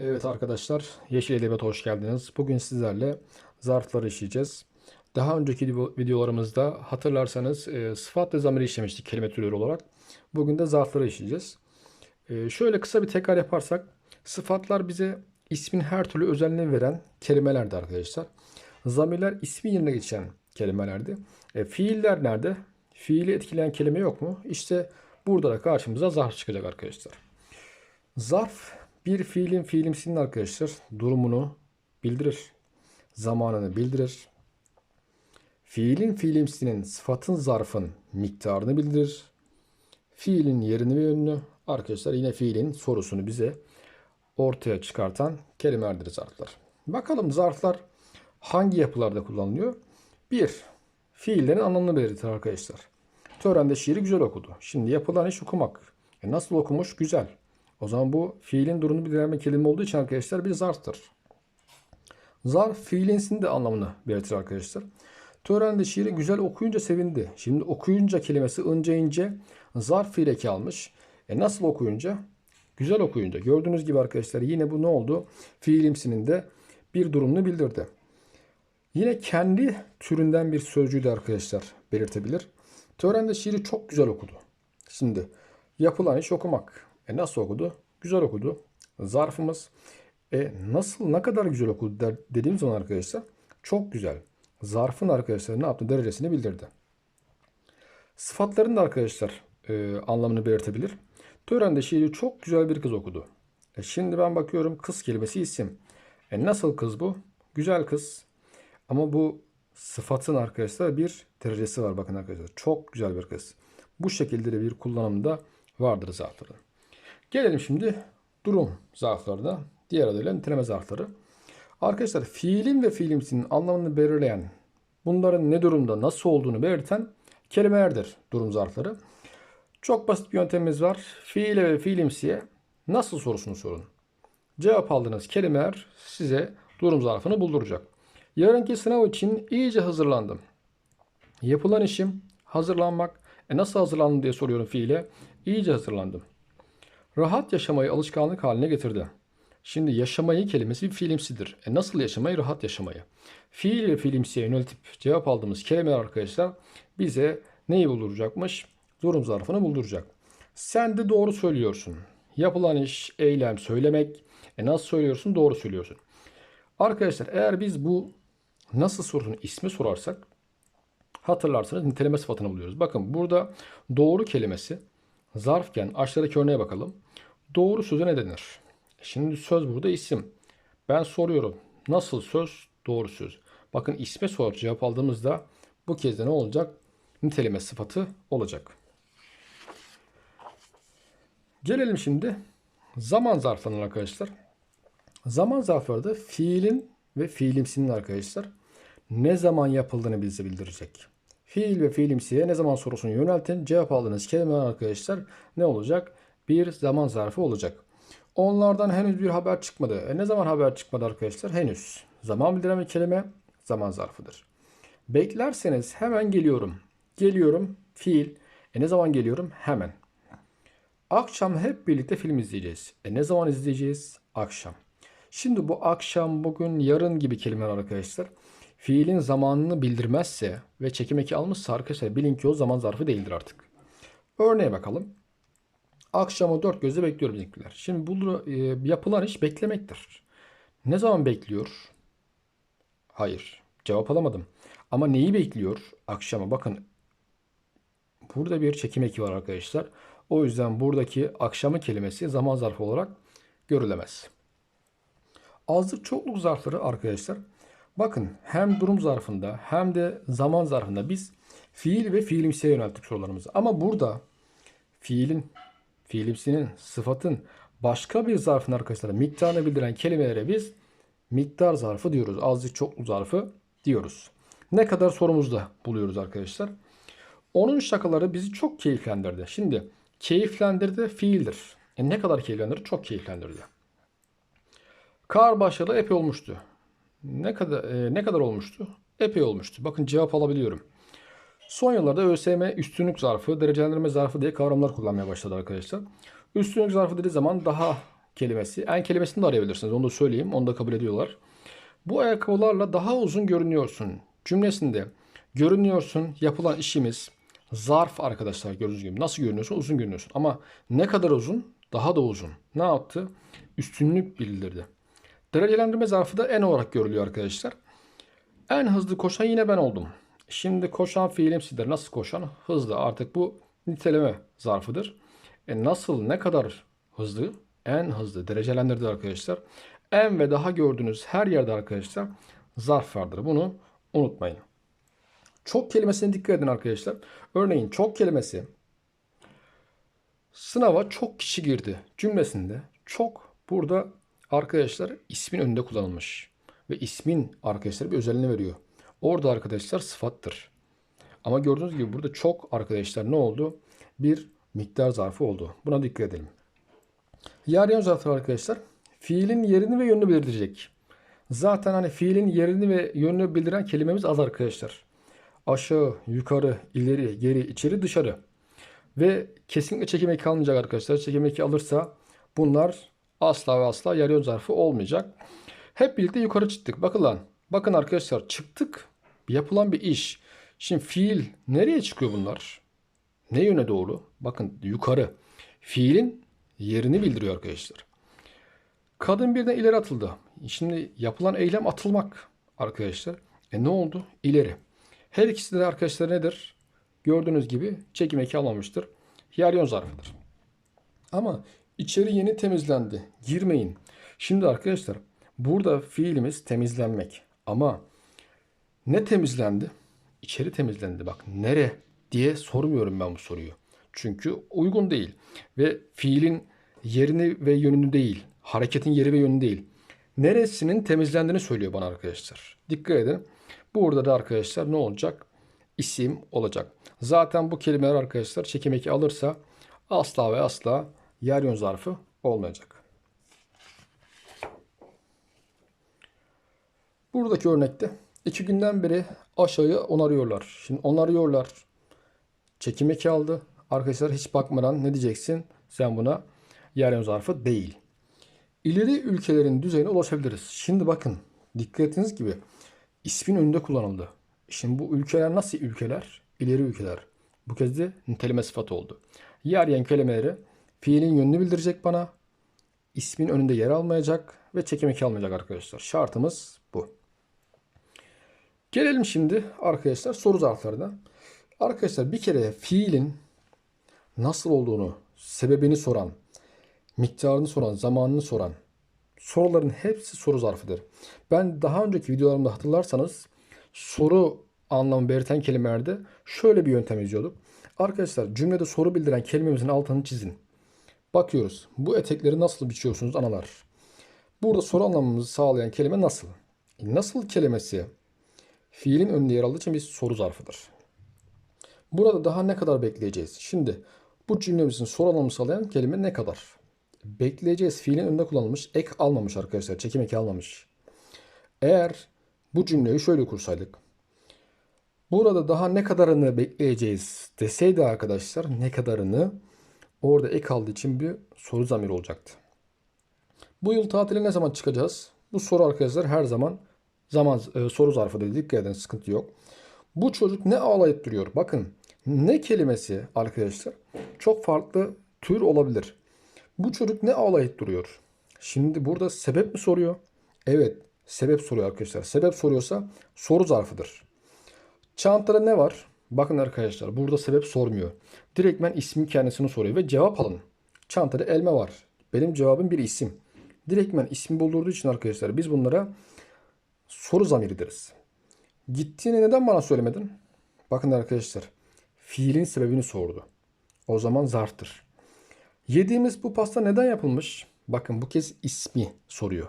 Evet arkadaşlar, Yeşil Edebiyat'a hoş geldiniz. Bugün sizlerle zarfları işleyeceğiz. Daha önceki video- videolarımızda hatırlarsanız e, sıfat ve zamiri işlemiştik kelime türleri olarak. Bugün de zarfları işleyeceğiz. E, şöyle kısa bir tekrar yaparsak, sıfatlar bize ismin her türlü özelliğini veren kelimelerdi arkadaşlar. Zamirler ismi yerine geçen kelimelerdi. E, fiiller nerede? Fiili etkileyen kelime yok mu? İşte burada da karşımıza zarf çıkacak arkadaşlar. Zarf bir fiilin fiilimsinin arkadaşlar durumunu bildirir. Zamanını bildirir. Fiilin fiilimsinin sıfatın zarfın miktarını bildirir. Fiilin yerini ve yönünü arkadaşlar yine fiilin sorusunu bize ortaya çıkartan kelimelerdir zarflar. Bakalım zarflar hangi yapılarda kullanılıyor? 1. Fiillerin anlamını belirtir arkadaşlar. Törende şiiri güzel okudu. Şimdi yapılan iş okumak. E nasıl okumuş? Güzel. O zaman bu fiilin durumunu bildiren kelime olduğu için arkadaşlar bir zarftır. Zarf fiilinsinin de anlamını belirtir arkadaşlar. Törende şiiri güzel okuyunca sevindi. Şimdi okuyunca kelimesi ince ince zarf fiileki almış. E nasıl okuyunca? Güzel okuyunca. Gördüğünüz gibi arkadaşlar yine bu ne oldu? Fiilimsinin de bir durumunu bildirdi. Yine kendi türünden bir sözcüğü de arkadaşlar belirtebilir. Törende şiiri çok güzel okudu. Şimdi yapılan iş okumak. E nasıl okudu? Güzel okudu. Zarfımız e nasıl ne kadar güzel okudu der, dediğim zaman arkadaşlar çok güzel. Zarfın arkadaşlar ne yaptı derecesini bildirdi. Sıfatların da arkadaşlar e, anlamını belirtebilir. Törende şiiri çok güzel bir kız okudu. E şimdi ben bakıyorum kız kelimesi isim. E nasıl kız bu? Güzel kız. Ama bu sıfatın arkadaşlar bir derecesi var bakın arkadaşlar. Çok güzel bir kız. Bu şekilde de bir kullanımda vardır zarfların. Gelelim şimdi durum zarflarına. Diğer adıyla niteleme zarfları. Arkadaşlar fiilin ve fiilimsinin anlamını belirleyen, bunların ne durumda, nasıl olduğunu belirten kelimelerdir durum zarfları. Çok basit bir yöntemimiz var. Fiile ve fiilimsiye nasıl sorusunu sorun. Cevap aldığınız kelimeler size durum zarfını bulduracak. Yarınki sınav için iyice hazırlandım. Yapılan işim hazırlanmak. E nasıl hazırlandım diye soruyorum fiile. İyice hazırlandım. Rahat yaşamayı alışkanlık haline getirdi. Şimdi yaşamayı kelimesi bir fiilimsidir. E nasıl yaşamayı? Rahat yaşamayı. Fiil ve fiilimsiye yöneltip cevap aldığımız kelimeler arkadaşlar bize neyi bulduracakmış? Durum zarfını bulduracak. Sen de doğru söylüyorsun. Yapılan iş, eylem, söylemek. E nasıl söylüyorsun? Doğru söylüyorsun. Arkadaşlar eğer biz bu nasıl sorusunu ismi sorarsak hatırlarsanız niteleme sıfatını buluyoruz. Bakın burada doğru kelimesi zarfken aşağıdaki örneğe bakalım. Doğru söze ne denir? Şimdi söz burada isim. Ben soruyorum. Nasıl söz? Doğru söz. Bakın isme sorup cevap aldığımızda bu kez de ne olacak? Niteleme sıfatı olacak. Gelelim şimdi zaman zarflarına arkadaşlar. Zaman zarfları da fiilin ve fiilimsinin arkadaşlar ne zaman yapıldığını bize bildirecek. Fiil ve fiilimsiye ne zaman sorusunu yöneltin. Cevap aldığınız kelimeler arkadaşlar ne olacak? Bir zaman zarfı olacak. Onlardan henüz bir haber çıkmadı. E ne zaman haber çıkmadı arkadaşlar? Henüz. Zaman bildiren bir kelime zaman zarfıdır. Beklerseniz hemen geliyorum. Geliyorum fiil. E ne zaman geliyorum? Hemen. Akşam hep birlikte film izleyeceğiz. E ne zaman izleyeceğiz? Akşam. Şimdi bu akşam, bugün, yarın gibi kelimeler arkadaşlar fiilin zamanını bildirmezse ve çekim eki almışsa arkadaşlar bilin ki o zaman zarfı değildir artık. Örneğe bakalım. Akşamı dört gözle bekliyorum bizimkiler. Şimdi bu e, yapılan iş beklemektir. Ne zaman bekliyor? Hayır. Cevap alamadım. Ama neyi bekliyor? Akşama bakın. Burada bir çekim eki var arkadaşlar. O yüzden buradaki akşamı kelimesi zaman zarfı olarak görülemez. Azlık çokluk zarfları arkadaşlar. Bakın hem durum zarfında hem de zaman zarfında biz fiil ve fiilimsiye yönelttik sorularımızı. Ama burada fiilin, fiilimsinin, sıfatın başka bir zarfın arkadaşlar miktarını bildiren kelimelere biz miktar zarfı diyoruz. Azlık çokluk zarfı diyoruz. Ne kadar sorumuzda buluyoruz arkadaşlar. Onun şakaları bizi çok keyiflendirdi. Şimdi keyiflendirdi fiildir. E ne kadar keyiflendirdi? Çok keyiflendirdi. Kar başladı epey olmuştu. Ne kadar e, ne kadar olmuştu? Epey olmuştu. Bakın cevap alabiliyorum. Son yıllarda ÖSYM üstünlük zarfı, derecelendirme zarfı diye kavramlar kullanmaya başladı arkadaşlar. Üstünlük zarfı dediği zaman daha kelimesi. En kelimesini de arayabilirsiniz. Onu da söyleyeyim. Onu da kabul ediyorlar. Bu ayakkabılarla daha uzun görünüyorsun. Cümlesinde görünüyorsun yapılan işimiz zarf arkadaşlar gördüğünüz gibi. Nasıl görünüyorsun? Uzun görünüyorsun. Ama ne kadar uzun? Daha da uzun. Ne yaptı? Üstünlük bildirdi. Derecelendirme zarfı da en olarak görülüyor arkadaşlar. En hızlı koşan yine ben oldum. Şimdi koşan fiilimsidir. Nasıl koşan? Hızlı. Artık bu niteleme zarfıdır. E nasıl, ne kadar hızlı? En hızlı. Derecelendirdi arkadaşlar. En ve daha gördüğünüz her yerde arkadaşlar zarf vardır. Bunu unutmayın. Çok kelimesine dikkat edin arkadaşlar. Örneğin çok kelimesi sınava çok kişi girdi cümlesinde çok burada arkadaşlar ismin önünde kullanılmış. Ve ismin arkadaşlar bir özelliğini veriyor. Orada arkadaşlar sıfattır. Ama gördüğünüz gibi burada çok arkadaşlar ne oldu? Bir miktar zarfı oldu. Buna dikkat edelim. Yarın zarfı arkadaşlar fiilin yerini ve yönünü bildirecek. Zaten hani fiilin yerini ve yönünü bildiren kelimemiz az arkadaşlar. Aşağı, yukarı, ileri, geri, içeri, dışarı. Ve kesinlikle çekim eki almayacak arkadaşlar. Çekim eki alırsa bunlar asla ve asla yarı yön zarfı olmayacak. Hep birlikte yukarı çıktık. Bakın lan. Bakın arkadaşlar çıktık. Yapılan bir iş. Şimdi fiil nereye çıkıyor bunlar? Ne yöne doğru? Bakın yukarı. Fiilin yerini bildiriyor arkadaşlar. Kadın birden ileri atıldı. Şimdi yapılan eylem atılmak arkadaşlar. E ne oldu? İleri. Her ikisi de arkadaşlar nedir? Gördüğünüz gibi çekim eki almamıştır. Yaryon zarfıdır. Ama içeri yeni temizlendi. Girmeyin. Şimdi arkadaşlar burada fiilimiz temizlenmek. Ama ne temizlendi? İçeri temizlendi. Bak nere diye sormuyorum ben bu soruyu. Çünkü uygun değil. Ve fiilin yerini ve yönünü değil. Hareketin yeri ve yönü değil. Neresinin temizlendiğini söylüyor bana arkadaşlar. Dikkat edin. Burada da arkadaşlar ne olacak? İsim olacak. Zaten bu kelimeler arkadaşlar çekim eki alırsa asla ve asla yer yön zarfı olmayacak. Buradaki örnekte iki günden beri aşağıya onarıyorlar. Şimdi onarıyorlar. Çekim eki aldı. Arkadaşlar hiç bakmadan ne diyeceksin? Sen buna yer yön zarfı değil. İleri ülkelerin düzeyine ulaşabiliriz. Şimdi bakın dikkat ettiğiniz gibi ismin önünde kullanıldı. Şimdi bu ülkeler nasıl ülkeler? İleri ülkeler. Bu kez de niteleme sıfatı oldu. Yer yen kelimeleri fiilin yönünü bildirecek bana. ismin önünde yer almayacak ve çekim eki almayacak arkadaşlar. Şartımız bu. Gelelim şimdi arkadaşlar soru zarflarına. Arkadaşlar bir kere fiilin nasıl olduğunu, sebebini soran, miktarını soran, zamanını soran soruların hepsi soru zarfıdır. Ben daha önceki videolarımda hatırlarsanız soru anlamı belirten kelimelerde şöyle bir yöntem izliyorduk. Arkadaşlar cümlede soru bildiren kelimemizin altını çizin. Bakıyoruz. Bu etekleri nasıl biçiyorsunuz analar? Burada soru anlamımızı sağlayan kelime nasıl? E, nasıl kelimesi fiilin önünde yer aldığı için bir soru zarfıdır. Burada daha ne kadar bekleyeceğiz? Şimdi bu cümlemizin soru anlamı sağlayan kelime ne kadar? Bekleyeceğiz. Fiilin önünde kullanılmış. Ek almamış arkadaşlar. Çekim eki almamış. Eğer bu cümleyi şöyle kursaydık. Burada daha ne kadarını bekleyeceğiz deseydi arkadaşlar ne kadarını orada ek aldığı için bir soru zamiri olacaktı. Bu yıl tatile ne zaman çıkacağız? Bu soru arkadaşlar her zaman zaman e, soru zarfı değil. Dikkat edin sıkıntı yok. Bu çocuk ne ağlayıp duruyor? Bakın ne kelimesi arkadaşlar çok farklı tür olabilir. Bu çocuk ne ağlayıp duruyor? Şimdi burada sebep mi soruyor? Evet sebep soruyor arkadaşlar. Sebep soruyorsa soru zarfıdır. Çantada ne var? Bakın arkadaşlar burada sebep sormuyor. Direktmen ismin kendisini soruyor ve cevap alın. Çantada elma var. Benim cevabım bir isim. Direktmen ismi buldurduğu için arkadaşlar biz bunlara soru zamiri deriz. Gittiğini neden bana söylemedin? Bakın arkadaşlar fiilin sebebini sordu. O zaman zarftır. Yediğimiz bu pasta neden yapılmış? Bakın bu kez ismi soruyor.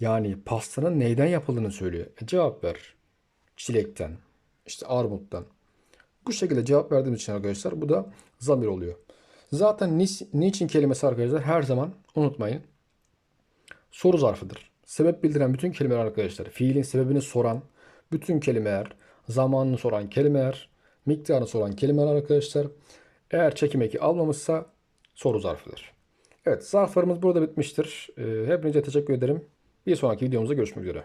Yani pastanın neyden yapıldığını söylüyor. E, cevap ver. Çilekten, işte armuttan. Bu şekilde cevap verdiğim için arkadaşlar bu da zamir oluyor. Zaten niçin kelimesi arkadaşlar her zaman unutmayın. Soru zarfıdır. Sebep bildiren bütün kelimeler arkadaşlar. Fiilin sebebini soran bütün kelimeler, zamanını soran kelimeler, miktarını soran kelimeler arkadaşlar. Eğer çekim eki almamışsa soru zarfıdır. Evet zarflarımız burada bitmiştir. Ee, Hepinize teşekkür ederim. Bir sonraki videomuzda görüşmek üzere.